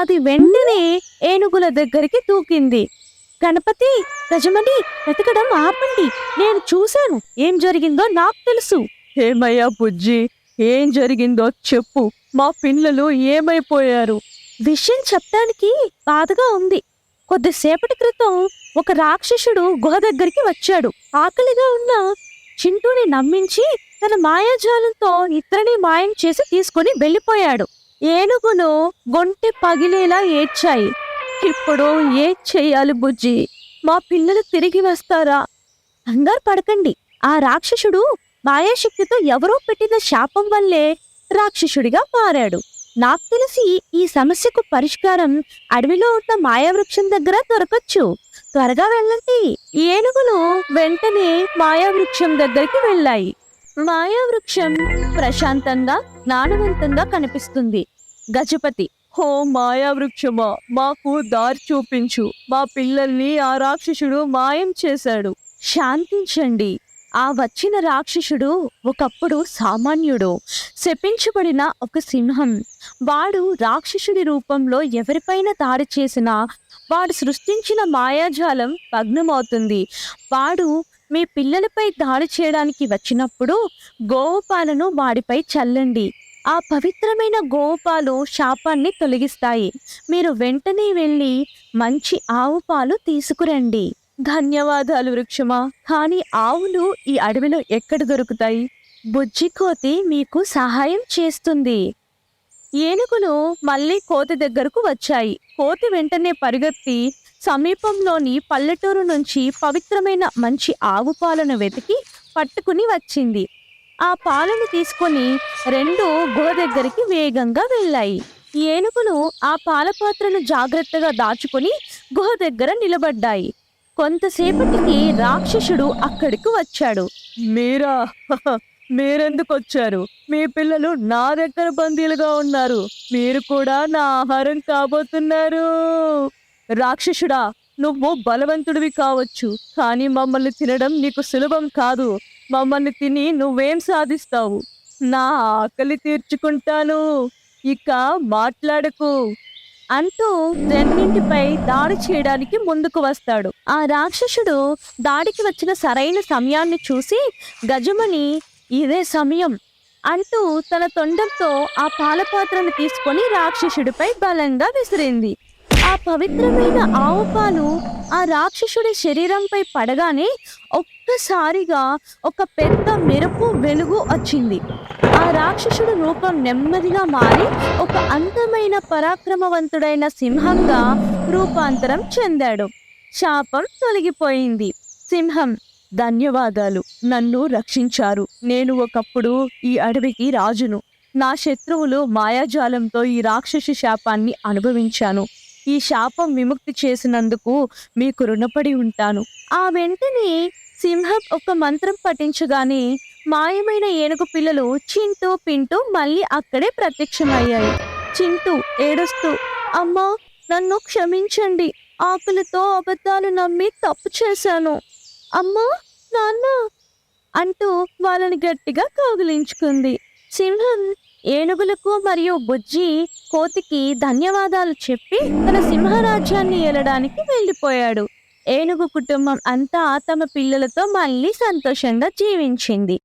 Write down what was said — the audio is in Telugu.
అది వెంటనే ఏనుగుల దగ్గరికి దూకింది. గణపతి గజమని వెతకడం ఆపండి. నేను చూశాను. ఏం జరిగిందో నాకు తెలుసు. ఏమయ్యా బుజ్జి? ఏం జరిగిందో చెప్పు. మా పిల్లలు ఏమైపోయారు? విషయం చెప్పడానికి బాధగా ఉంది. కొద్దిసేపటి క్రితం ఒక రాక్షసుడు గుహ దగ్గరికి వచ్చాడు. ఆకలిగా ఉన్న చింటూని నమ్మించి తన మాయాజాలంతో ఇతరుని మాయం చేసి తీసుకుని వెళ్ళిపోయాడు. ఏనుగును గొంటె పగిలేలా ఏడ్చాయి. ఇప్పుడు ఏం చేయాలి బుజ్జి? మా పిల్లలు తిరిగి వస్తారా? కంగారు పడకండి. ఆ రాక్షసుడు మాయాశక్తితో ఎవరో పెట్టిన శాపం వల్లే రాక్షసుడిగా మారాడు. నాకు తెలిసి ఈ సమస్యకు పరిష్కారం అడవిలో ఉన్న మాయావృక్షం దగ్గర దొరకచ్చు. త్వరగా వెళ్ళండి. ఏనుగులు వెంటనే మాయావృక్షం దగ్గరికి వెళ్ళాయి. మాయావృక్షం ప్రశాంతంగా జ్ఞానవంతంగా కనిపిస్తుంది. గజపతి హో మాయావృక్షమా మాకు దారి చూపించు. మా పిల్లల్ని ఆ రాక్షసుడు మాయం చేశాడు. శాంతించండి. ఆ వచ్చిన రాక్షసుడు ఒకప్పుడు సామాన్యుడు. శపించబడిన ఒక సింహం. వాడు రాక్షసుడి రూపంలో ఎవరిపైన దాడి చేసినా వాడు సృష్టించిన మాయాజాలం భగ్నమవుతుంది. వాడు మీ పిల్లలపై దాడి చేయడానికి వచ్చినప్పుడు గోవుపాలను వాడిపై చల్లండి. ఆ పవిత్రమైన గోవుపాలు శాపాన్ని తొలగిస్తాయి. మీరు వెంటనే వెళ్ళి మంచి ఆవు పాలు తీసుకురండి. ధన్యవాదాలు వృక్షమా! కానీ ఆవులు ఈ అడవిలో ఎక్కడ దొరుకుతాయి? బుజ్జి కోతి మీకు సహాయం చేస్తుంది. ఏనుగులు మళ్ళీ కోతి దగ్గరకు వచ్చాయి. కోతి వెంటనే పరిగెత్తి సమీపంలోని పల్లెటూరు నుంచి పవిత్రమైన మంచి ఆవు పాలను వెతికి పట్టుకుని వచ్చింది. ఆ పాలను తీసుకొని రెండు గుహ దగ్గరికి వేగంగా వెళ్ళాయి. ఏనుగులు ఆ పాలపాత్రను జాగ్రత్తగా దాచుకొని గుహ దగ్గర నిలబడ్డాయి. కొంతసేపటికి రాక్షసుడు అక్కడికి వచ్చాడు. మీరా? మీరెందుకు వచ్చారు? మీ పిల్లలు నా దగ్గర బందీలుగా ఉన్నారు. మీరు కూడా నా ఆహారం కాబోతున్నారు. రాక్షసుడా నువ్వు బలవంతుడివి కావచ్చు కానీ మమ్మల్ని తినడం నీకు సులభం కాదు. మమ్మల్ని తిని నువ్వేం సాధిస్తావు? నా ఆకలి తీర్చుకుంటాను. ఇక మాట్లాడకు. అంటూ రెండింటిపై దాడి చేయడానికి ముందుకు వస్తాడు. ఆ రాక్షసుడు దాడికి వచ్చిన సరైన సమయాన్ని చూసి గజమని ఇదే సమయం అంటూ తన తొండంతో ఆ పాలపాత్రను తీసుకొని రాక్షసుడిపై బలంగా విసిరింది. ఆ పవిత్రమైన ఆవు పాలు ఆ రాక్షసుడి శరీరంపై పడగానే ఒక్కసారిగా ఒక పెద్ద మెరుపు వెలుగు వచ్చింది. ఆ రాక్షసుడు రూపం నెమ్మదిగా మారి ఒక అందమైన పరాక్రమవంతుడైన సింహంగా రూపాంతరం చెందాడు. శాపం తొలగిపోయింది. సింహం ధన్యవాదాలు. నన్ను రక్షించారు. నేను ఒకప్పుడు ఈ అడవికి రాజును. నా శత్రువులు మాయాజాలంతో ఈ రాక్షసి శాపాన్ని అనుభవించాను. ఈ శాపం విముక్తి చేసినందుకు మీకు రుణపడి ఉంటాను. ఆ వెంటనే సింహం ఒక మంత్రం పఠించగానే మాయమైన ఏనుగు పిల్లలు చింటూ పింటూ మళ్ళీ అక్కడే ప్రత్యక్షమయ్యాయి. చింటూ ఏడుస్తూ అమ్మా నన్ను క్షమించండి. ఆకులతో అబద్ధాలు నమ్మి తప్పు చేశాను. అమ్మా నాన్న అంటూ వాళ్ళని గట్టిగా కౌగిలించుకుంది. సింహం ఏనుగులకు మరియు బుజ్జి కోతికి ధన్యవాదాలు చెప్పి తన సింహరాజ్యాన్ని ఏలడానికి వెళ్ళిపోయాడు. ఏనుగు కుటుంబం అంతా తమ పిల్లలతో మళ్ళీ సంతోషంగా జీవించింది.